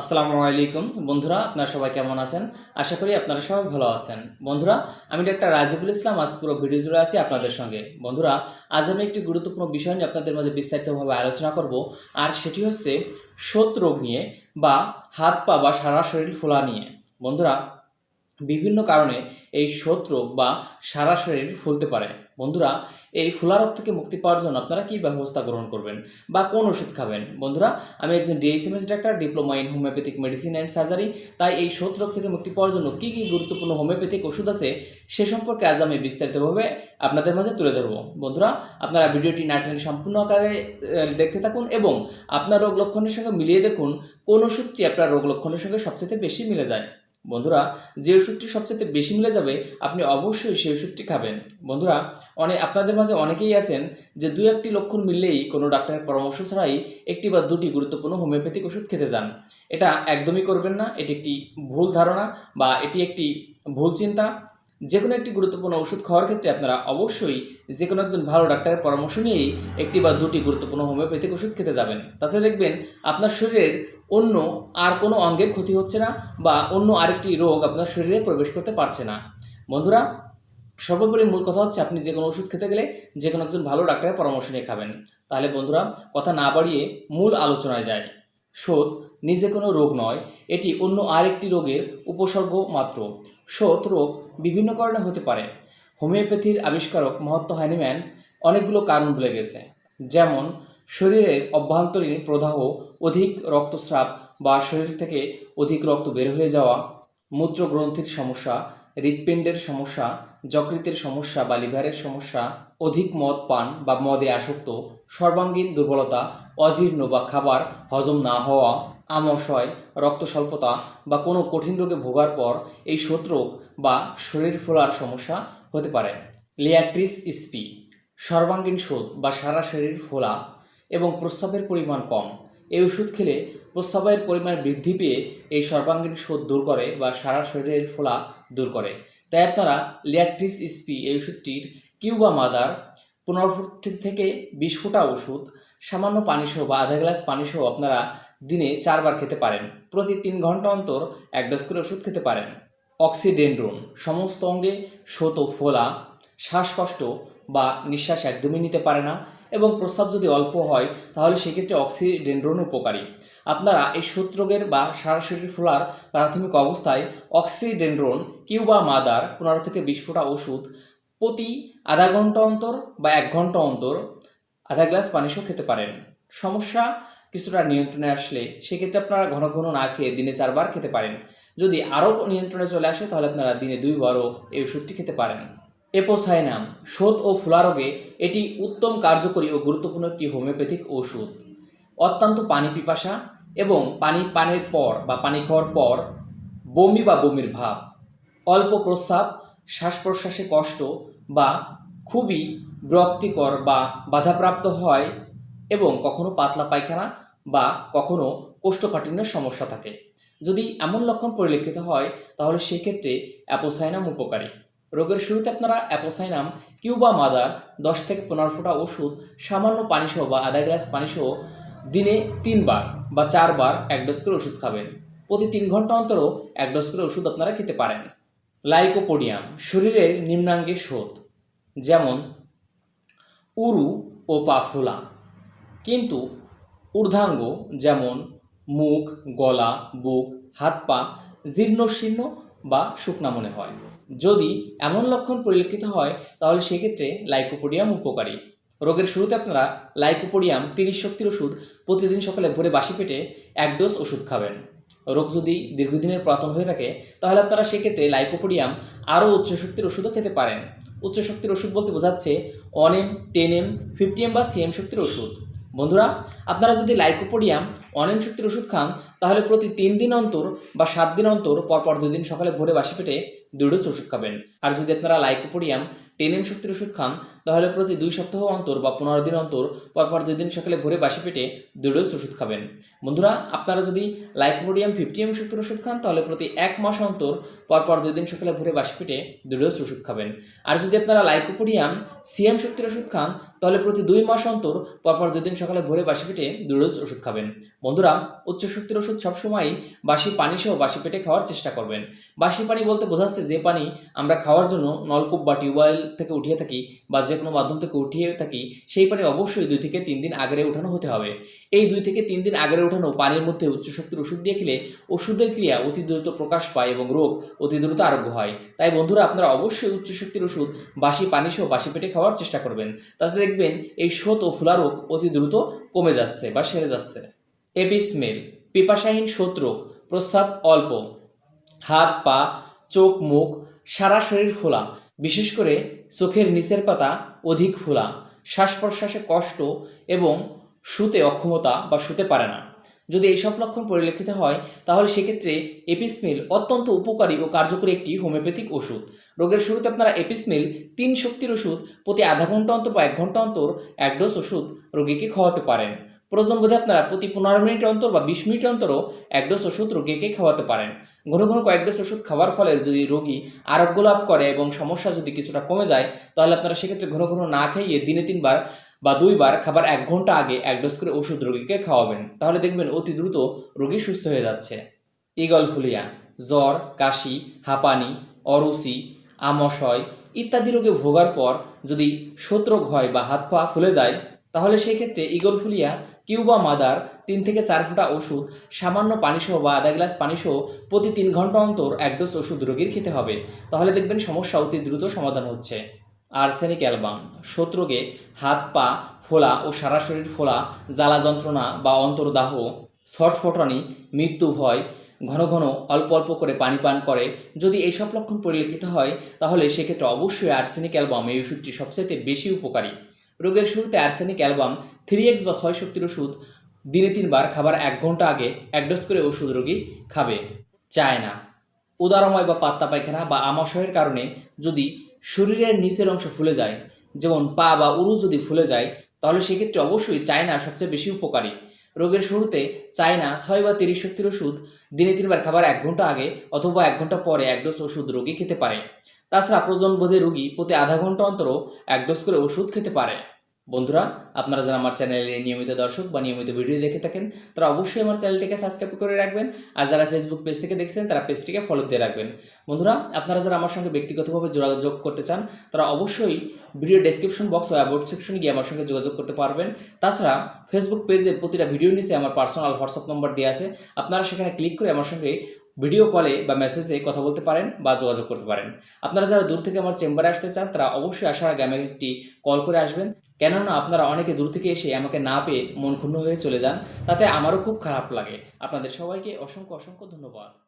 আসসালামু আলাইকুম। বন্ধুরা, আপনারা সবাই কেমন আছেন? আশা করি আপনারা সবাই ভালো আছেন। বন্ধুরা, আমি ডাক্তার রাজিবুল ইসলাম, আজ পুরো ভিডিও জুড়ে আছি আপনাদের সঙ্গে। বন্ধুরা, আজ আমি একটি গুরুত্বপূর্ণ বিষয় নিয়ে আপনাদের মাঝে বিস্তারিতভাবে আলোচনা করব, আর সেটি হচ্ছে শোত রোগ নিয়ে বা হাত পা বা সারা শরীর ফোলা নিয়ে। বন্ধুরা বিভিন্ন কারণে এই শোত রোগ বা সারা শরীর ফুলতে পারে। বন্ধুরা, এই ফুলা রোগ থেকে মুক্তি পাওয়ার জন্য আপনারা কী ব্যবস্থা গ্রহণ করবেন বা কোন ওষুধ খাবেন? বন্ধুরা, আমি একজন DSMS doctor, diploma in homeopathic medicine and surgery, তাই এই শোত রোগ থেকে মুক্তি পাওয়ার জন্য কী কী গুরুত্বপূর্ণ হোমিওপ্যাথিক ওষুধ আছে সে সম্পর্কে আজ আমি বিস্তারিতভাবে আপনাদের মাঝে তুলে ধরবো। বন্ধুরা, আপনারা ভিডিওটি না সম্পূর্ণ আকারে দেখতে থাকুন এবং আপনার রোগ লক্ষণের সঙ্গে মিলিয়ে দেখুন কোন ওষুধটি আপনার রোগ লক্ষণের সঙ্গে সবচেয়ে বেশি মিলে যায়। বন্ধুরা, যে ওষুধটি সবচেয়ে বেশি মিলে যাবে, আপনি অবশ্যই সেই ওষুধটি খাবেন। বন্ধুরা অনেক আপনাদের মাঝে অনেকেই আছেন যে দু একটি লক্ষণ মিললেই কোনো ডাক্তারের পরামর্শ ছাড়াই একটি বা দুটি গুরুত্বপূর্ণ হোমিওপ্যাথিক ওষুধ খেতে যান। এটা একদমই করবেন না, এটি একটি ভুল ধারণা বা এটি একটি ভুল চিন্তা। যে কোনো একটি গুরুত্বপূর্ণ ওষুধ খাওয়ার ক্ষেত্রে আপনারা অবশ্যই যে কোনো একজন ভালো ডাক্তারের পরামর্শ নিয়েই একটি বা দুটি গুরুত্বপূর্ণ হোমিওপ্যাথিক ওষুধ খেতে যাবেন। তাতে দেখবেন আপনার শরীরের অন্য আর কোনো অঙ্গের ক্ষতি হচ্ছে না বা অন্য আরেকটি রোগ আপনার শরীরে প্রবেশ করতে পারছে না। বন্ধুরা, সর্বোপরি মূল কথা হচ্ছে আপনি যে কোনো ওষুধ খেতে গেলে যে কোনো একজন ভালো ডাক্তারের পরামর্শ নিয়ে খাবেন। তাহলে বন্ধুরা, কথা না বাড়িয়ে মূল আলোচনায় যায় শোধ নিজে কোনো রোগ নয়, এটি অন্য আরেকটি রোগের উপসর্গ মাত্র। শোধ রোগ বিভিন্ন কারণে হতে পারে। হোমিওপ্যাথির আবিষ্কারক মহত্ত হাইনিম্যান অনেকগুলো কারণ বলে গেছে। যেমন, শরীরের অভ্যন্তরীণ প্রদাহ, অধিক রক্তস্রাব বা শরীর থেকে অধিক রক্ত বের হয়ে যাওয়া, মূত্রগ্রন্থির সমস্যা হৃৎপিণ্ডের সমস্যা, যকৃতের সমস্যা বা লিভারের সমস্যা, অধিক মদ পান বা মদে আসক্ত, সর্বাঙ্গীন দুর্বলতা, অজীর্ণ বা খাবার হজম না হওয়া, আমশয় রক্ত স্বল্পতা বা কোনো কঠিন রোগে ভোগার পর এই শোধরোগ বা শরীর ফোলার সমস্যা হতে পারে। লিয়াট্রিস ইস্পি সর্বাঙ্গীন শোধ বা সারা শরীর ফোলা এবং প্রস্রাবের পরিমাণ কম। এই ওষুধ খেলে প্রস্রাবের পরিমাণ বৃদ্ধি পেয়ে এই সর্বাঙ্গীন শোধ দূর করে বা সারা শরীরের ফোলা দূর করে। তাই আপনারা লিয়াট্রিস স্পি এই ওষুধটির কিউবা মাদার পনেরো থেকে বিশ ফুটা ওষুধ, সামান্য পানিসহ বা আধা গ্লাস পানিসহ আপনারা দিনে চারবার খেতে পারেন। প্রতি তিন ঘণ্টা অন্তর এক ডোজ করে ওষুধ খেতে পারেন। অক্সিডেন্ড্রোন, সমস্ত অঙ্গে শত ফোলা, শ্বাসকষ্ট বা নিঃশ্বাস একদমই নিতে পারে না এবং প্রস্রাব যদি অল্প হয়, তাহলে সেক্ষেত্রে অক্সিডেন্ড্রোন উপকারী। আপনারা এই সূত্রোগের বা সারা শরীর ফোলার প্রাথমিক অবস্থায় অক্সিডেন্ড্রোন, কিউবা মাদার, পনেরো থেকে বিশ ফোঁটা ওষুধ প্রতি আধা ঘণ্টা অন্তর বা এক ঘণ্টা অন্তর আধা গ্লাস পানিসহ খেতে পারেন। সমস্যা কিছুটা নিয়ন্ত্রণে আসলে সেক্ষেত্রে আপনারা ঘন ঘন না খেয়ে দিনে চারবার খেতে পারেন। যদি আরও নিয়ন্ত্রণে চলে আসে, তাহলে আপনারা দিনে দুইবারও এই ওষুধটি খেতে পারেন। এপোসাইনাম, শোধ ও ফুলারোগে এটি উত্তম কার্যকরী ও গুরুত্বপূর্ণ একটি হোমিওপ্যাথিক ওষুধ। অত্যন্ত পানি পিপাসা এবং পানি পানের পর বা পানি খাওয়ার পর বমি বা বমির ভাব, অল্প প্রস্রাব শ্বাস প্রশ্বাসে কষ্ট বা খুবই বিরক্তিকর বা বাধাপ্রাপ্ত হয় এবং কখনো পাতলা পায়খানা বা কখনো কোষ্ঠকাঠিন্যের সমস্যা থাকে। যদি এমন লক্ষণ পরিলক্ষিত হয়, তাহলে সেক্ষেত্রে অ্যাপোসাইনাম উপকারী। রোগের শুরুতে আপনারা অ্যাপোসাইনাম, কিউবা মাদার, দশ থেকে পনেরো ফোঁটা ওষুধ, সামান্য পানিসহ বা আধা গ্লাস পানিসহ দিনে তিনবার বা চারবার এক ডোজ করে ওষুধ খাবেন। প্রতি তিন ঘণ্টা অন্তরও এক ডোজ করে ওষুধ আপনারা খেতে পারেন। লাইকোপোডিয়াম, শরীরের নিম্নাঙ্গে শোধ যেমন উরু ও পা ফোলা। কিন্তু ঊর্ধ্বাঙ্গ, যেমন মুখ, গলা, বুক, হাত পা, জীর্ণশীর্ণ বা শুকনা মনে হয়। যদি এমন লক্ষণ পরিলক্ষিত হয়, তাহলে সেক্ষেত্রে লাইকোপোডিয়াম উপকারী। রোগের শুরুতে আপনারা লাইকোপোডিয়াম তিরিশ শক্তির ওষুধ প্রতিদিন সকালে ভোরে বাসি পেটে এক ডোজ ওষুধ খাবেন। রোগ যদি দীর্ঘদিনের পুরাতন হয়ে থাকে, তাহলে আপনারা সেক্ষেত্রে লাইকোপোডিয়াম আরও উচ্চ শক্তির ওষুধও খেতে পারেন। উচ্চ শক্তির ওষুধ বলতে বোঝাচ্ছে one M ten M fifty M বা সিএম শক্তির ওষুধ। বন্ধুরা, আপনারা যদি লাইকোপোডিয়াম অনেম শক্তির ওষুধ খান, তাহলে প্রতি তিন দিন অন্তর বা সাত দিন অন্তর, পরপর দুদিন সকালে ভোরে বাসি পেটে দুই ডোজ ওষুধ খাবেন। আর যদি আপনারা লাইকোপোডিয়াম, টেন এম শক্তির ওষুধ খান তাহলে প্রতি দুই সপ্তাহ অন্তর বা পনেরো দিন অন্তর, পরপর দুই দিন সকালে ভোরে বাসি পেটে দুই ডোজ ওষুধ খাবেন। বন্ধুরা, আপনারা যদি লাইকমোডিয়াম ফিফটি এম শক্তির ওষুধ খান, তাহলে প্রতি এক মাস অন্তর, পরপর দুই দিন সকালে ভোরে বাসি পেটে দুই ডোজ ওষুধ খাবেন। আর যদি আপনারা লাইকোপোডিয়াম সিএম শক্তির ওষুধ খান, তাহলে প্রতি দুই মাস অন্তর, পরপর দুই দিন সকালে ভোরে বাসি পেটে দুই ডোজ ওষুধ খাবেন। বন্ধুরা, উচ্চ শক্তির ওষুধ সবসময়ই বাসি পানি সহ বাসি পেটে খাওয়ার চেষ্টা করবেন। বাসি পানি বলতে বোঝাচ্ছে যে পানি আমরা খাওয়ার জন্য নলকূপ বা টিউবওয়েল থেকে উঠিয়ে থাকি বা যে কোনো মাধ্যম থেকে উঠিয়ে থাকি, সেই পানি অবশ্যই দুই থেকে তিন দিন আগেরে উঠানো হতে হবে। এই দুই থেকে তিন দিন আগেরে উঠানো পানির মধ্যে উচ্চ শক্তির ওষুধ দিয়ে খেলে ওষুধের ক্রিয়া অতি দ্রুত প্রকাশ পায় এবং রোগ অতি দ্রুত আরোগ্য হয়। তাই বন্ধুরা, আপনারা অবশ্যই উচ্চ শক্তির ওষুধ বাসি পানি সহ বাসি পেটে খাওয়ার চেষ্টা করবেন। তাতে দেখবেন এই শোত ও ফুলা রোগ অতি দ্রুত কমে যাচ্ছে বা সেরে যাচ্ছে। এপিসমেল, পিপাসাহীন শোত রোগ, প্রস্রাব অল্প হাত পা, চোখ, মুখ, সারা শরীর ফোলা বিশেষ করে চোখের নিচের পাতা অধিক ফোলা শ্বাস প্রশ্বাসে কষ্ট এবং শুতে অক্ষমতা বা শুতে পারে না। যদি এইসব লক্ষণ পরিলক্ষিত হয়, তাহলে সেক্ষেত্রে এপিসমিল অত্যন্ত উপকারী ও কার্যকরী একটি হোমিওপ্যাথিক ওষুধ। রোগের শুরুতে আপনারা এপিসমিল তিন শক্তির ওষুধ প্রতি আধা ঘণ্টা অন্তর বা এক ঘণ্টা অন্তর এক ডোজ ওষুধ রোগীকে খাওয়াতে পারেন। প্রয়োজন বোধে আপনারা প্রতি পনেরো মিনিট অন্তর বা বিশ মিনিট অন্তরও এক ডোজ ওষুধ রোগীকে খাওয়াতে পারেন। ঘন ঘন কয়েক ডোজ ওষুধ খাওয়ার ফলে যদি রোগী আরোগ্য লাভ করে এবং সমস্যা যদি কিছুটা কমে যায়, তাহলে আপনারা সেক্ষেত্রে ঘন ঘন না খাইয়ে দিনে তিনবার বা দুইবার খাবার এক ঘণ্টা আগে এক ডোজ করে ওষুধ রোগীকে খাওয়াবেন। তাহলে দেখবেন অতি দ্রুত রোগী সুস্থ হয়ে যাচ্ছে। ইগল ফুলিয়া, জ্বর, কাশি, হাঁপানি, অরুচি, আমাশয় ইত্যাদি রোগে ভোগার পর যদি শোতরোগ হয় বা হাত পা ফুলে যায়, তাহলে সেক্ষেত্রে ইগল ফুলিয়া কিউবা মাদার তিন থেকে চার ফোঁটা ওষুধ, সামান্য পানিসহ বা আধা গ্লাস পানিসহ প্রতি তিন ঘণ্টা অন্তর এক ডোজ ওষুধ রোগীর খেতে হবে। তাহলে দেখবেন সমস্যা অতি দ্রুত সমাধান হচ্ছে। আর্সেনিক অ্যালবাম শোতরোগে হাত, পা, ফোলা ও সারা শরীর ফোলা, জ্বালা যন্ত্রণা বা অন্তর্দাহ ছটফটানি মৃত্যু ভয়, ঘন ঘন অল্প অল্প করে পানি পান করে। যদি এইসব লক্ষণ পরিলক্ষিত হয়, তাহলে সেক্ষেত্রে অবশ্যই আর্সেনিক অ্যালবাম এই ওষুধটি সবচেয়ে বেশি উপকারী। রোগের শুরুতে আর্সেনিক অ্যালবাম থ্রি এক্স বা ছয় শক্তির ওষুধ দিনে তিনবার, খাবার এক ঘণ্টা আগে এক ডোজ করে ওষুধ রোগী খাবে। চায় না। উদারময় বা পাত্তা পায়খানা বা আমাশয়ের কারণে যদি শরীরের নিচের অংশ ফুলে যায়, যেমন পা বা উরু যদি ফুলে যায়, তাহলে সেক্ষেত্রে অবশ্যই চায়না সবচেয়ে বেশি উপকারী। রোগের শুরুতে চায় না ছয় বা তিরিশ শক্তির ওষুধ দিনে তিনবার খাবার এক ঘণ্টা আগে অথবা এক ঘণ্টা পরে এক ডোজ ওষুধ রোগী খেতে পারে। তাছাড়া প্রজনবোধে রোগী প্রতি আধা ঘণ্টা অন্তর এক ডোজ করে ওষুধ খেতে পারে। বন্ধুরা, আপনারা যারা আমার চ্যানেলে নিয়মিত দর্শক বা নিয়মিত ভিডিও দেখে থাকেন, তারা অবশ্যই আমার চ্যানেলটিকে সাবস্ক্রাইব করে রাখবেন। আর যারা ফেসবুক পেজ থেকে দেখছেন, তারা পেজটিকে ফলো দিয়ে রাখবেন। বন্ধুরা, আপনারা যারা আমার সঙ্গে ব্যক্তিগতভাবে যোগাযোগ করতে চান, তারা অবশ্যই ভিডিও ডেসক্রিপশন বক্স বা অ্যাবাউট সেকশনে গিয়ে আমার সঙ্গে যোগাযোগ করতে পারবেন। তাছাড়া ফেসবুক পেজে প্রতিটা ভিডিও নিচে আমার পার্সোনাল হোয়াটসঅ্যাপ নম্বর দেওয়া আছে। আপনারা সেখানে ক্লিক করে আমার সঙ্গে ভিডিও কলে বা মেসেজে কথা বলতে পারেন বা যোগাযোগ করতে পারেন। আপনারা যারা দূর থেকে আমার চেম্বারে আসতে চান, তারা অবশ্যই আসার আগে আমাকে একটি কল করে আসবেন। কেননা আপনারা অনেকে দূর থেকে এসে আমাকে না পেয়ে মন ক্ষুণ্ণ হয়ে চলে যান, তাতে আমারও খুব খারাপ লাগে। আপনাদের সবাইকে অসংখ্য অসংখ্য ধন্যবাদ।